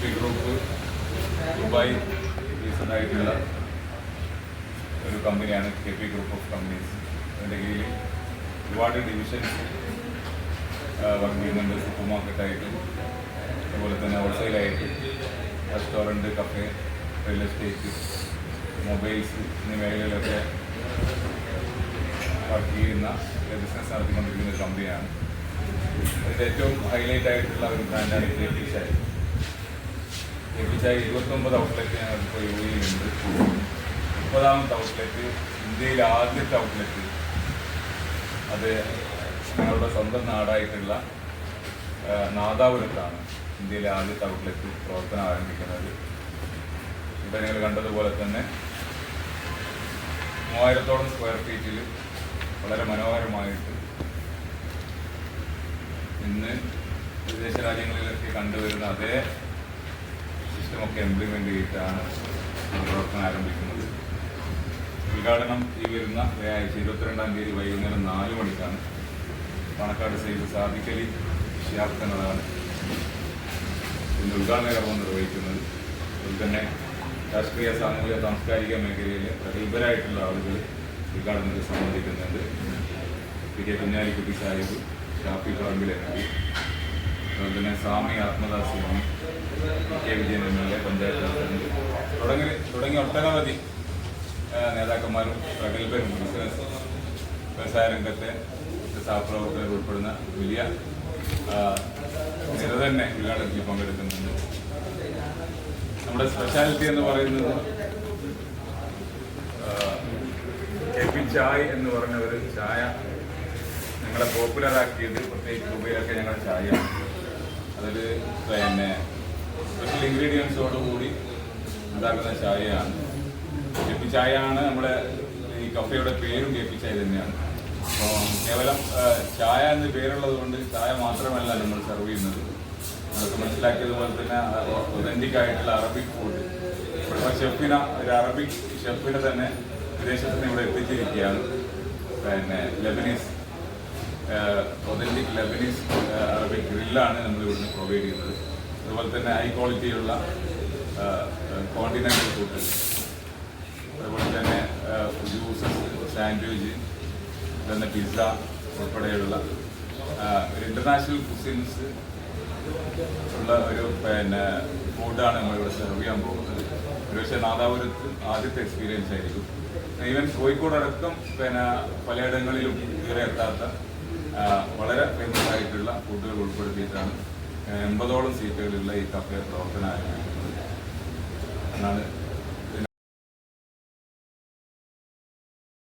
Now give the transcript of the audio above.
P group Dubai recent ആയിട്ടുള്ള ഒരു കമ്പനിയാണ് K P group of companies അതിന്റെ കീഴിൽ ഒരുപാട് ഡിവിഷൻസ് വർക്ക് ചെയ്യുന്നുണ്ട്. സൂപ്പർ മാർക്കറ്റായിട്ടും അതുപോലെ തന്നെ ഹോൾസെയിലായിട്ട് restaurant cafe real estate mobiles എന്നീ മേഖലയിലൊക്കെ വർക്ക് ചെയ്യുന്ന ബിസിനസ് നടത്തിക്കൊണ്ടിരിക്കുന്ന ഒരു കമ്പനിയാണ് അതിന്റെ ഏറ്റവും ഹൈലൈറ്റ് ആയിട്ടുള്ള ഒരു ബ്രാൻഡാണ് കെ പി ഔട്ട്ലെറ്റ് ഇരുപത്തൊമ്പത് ഔട്ട്ലെറ്റ് ഞങ്ങളിപ്പോൾ യു എയിലുണ്ട് മുപ്പതാമത്തെ ഔട്ട്ലെറ്റ് ഇന്ത്യയിലെ ആദ്യത്തെ ഔട്ട്ലെറ്റ് അത് ഞങ്ങളുടെ സ്വന്തം നാടായിട്ടുള്ള നാദാപുരത്താണ് ഇന്ത്യയിലെ ആദ്യത്തെ ഔട്ട്ലെറ്റ് പ്രവർത്തനം ആരംഭിക്കുന്നത്. ഇവിടെ നിങ്ങൾ കണ്ടതുപോലെ തന്നെ മൂവായിരത്തോളം സ്ക്വയർ ഫീറ്റിൽ വളരെ മനോഹരമായിട്ട് ഇന്ന് വിദേശ രാജ്യങ്ങളിലൊക്കെ കണ്ടുവരുന്ന അതേ സിസ്റ്റമൊക്കെ ഇംപ്ലിമെന്റ് ചെയ്തിട്ടാണ് പ്രവർത്തനം ആരംഭിക്കുന്നത്. ഉദ്ഘാടനം ഈ വരുന്ന വ്യാഴാഴ്ച ഇരുപത്തിരണ്ടാം തീയതി വൈകുന്നേരം നാല് മണിക്കാണ്. പണക്കാട് സൈഡ് സാധിക്കലി എന്നതാണ് ഇന്ന് ഉദ്ഘാടന കർമ്മം നിർവഹിക്കുന്നത്. അതുപോലെ തന്നെ രാഷ്ട്രീയ സാമൂഹിക സാംസ്കാരിക മേഖലയിലെ പ്രഗത്ഭരായിട്ടുള്ള ആളുകൾ ഉദ്ഘാടനത്തിൽ സംബന്ധിക്കുന്നുണ്ട്. P K Kunhalikutty Sahib Shafi Parambil M P അതുപോലെ തന്നെ Swami Athmadas Swami K Vijayan M L A panchayat president. തുടങ്ങി തുടങ്ങിയ ഒട്ടനവധി നേതാക്കന്മാരും പ്രഗത്ഭരും ബിസിനസ് വ്യവസായ രംഗത്തെ സഹപ്രവർത്തകർ ഉൾപ്പെടുന്ന വലിയ നിര തന്നെ ഉദ്ഘാടനത്തിൽ പങ്കെടുക്കുന്നുണ്ട്. നമ്മുടെ സ്പെഷ്യാലിറ്റി എന്ന് പറയുന്നത് കെ പി ചായ് എന്ന് പറഞ്ഞ ഒരു ചായ ഞങ്ങളെ പോപ്പുലറാക്കിയത് പ്രത്യേകിച്ച് ദുബൈയിലൊക്കെ ഞങ്ങളുടെ ചായയാണ്. അതൊരു പിന്നെ സ്പെഷ്യൽ ഇൻഗ്രീഡിയൻസോടുകൂടി ഉണ്ടാക്കുന്ന ചായയാണ്. കെപ്പി ചായ ആണ് നമ്മുടെ ഈ കഫയുടെ പേരും കെപ്പി ചായ തന്നെയാണ്. അപ്പോൾ കേവലം ചായ എന്ന് പേരുള്ളത് കൊണ്ട് ചായ മാത്രമല്ല നമ്മൾ സെർവ് ചെയ്യുന്നത്. നമുക്ക് മനസ്സിലാക്കിയതുപോലെ തന്നെ ഒതന്റിക് ആയിട്ടുള്ള അറബിക് ഫുഡ് ഇപ്പോൾ ഷെഫിന ഒരു അറബിക് ഷെഫിനെ തന്നെ വിദേശത്തുനിന്ന് ഇവിടെ എത്തിച്ചിരിക്കുകയാണ്. പിന്നെ ലബനീസ് ഒതന്റിക് ലബനീസ് അറബിക് ഗ്രില്ലാണ് നമ്മൾ ഇവിടുന്ന് പ്രൊവൈഡ് ചെയ്യുന്നത്. അതുപോലെ തന്നെ ഹൈ ക്വാളിറ്റിയുള്ള കോണ്ടിനെന്റൽ ഫുഡ് അതുപോലെ തന്നെ ജ്യൂസസ് സാൻഡ്വിച്ച് തന്നെ പിസ്സ ഉൾപ്പെടെയുള്ള ഇന്റർനാഷണൽ കുസിൻസ് ഉള്ള ഒരു പിന്നെ ഫുഡാണ് നമ്മളിവിടെ സെർവ് ചെയ്യാൻ പോകുന്നത്. ഒരുപക്ഷെ നാദാപുരത്ത് ആദ്യത്തെ എക്സ്പീരിയൻസ് ആയിരിക്കും. ഈവൻ കോഴിക്കോട് അടക്കം പിന്നെ പലയിടങ്ങളിലും ഇതുവരെ എത്താത്ത വളരെ ഫേമസ് ആയിട്ടുള്ള ഫുഡുകൾ ഉൾപ്പെടുത്തിയിട്ടാണ് എൺപതോളം സീറ്റുകളുള്ള ഈ കഫേ പ്രവർത്തനം ആരംഭിക്കുന്നത്. എന്നാണ്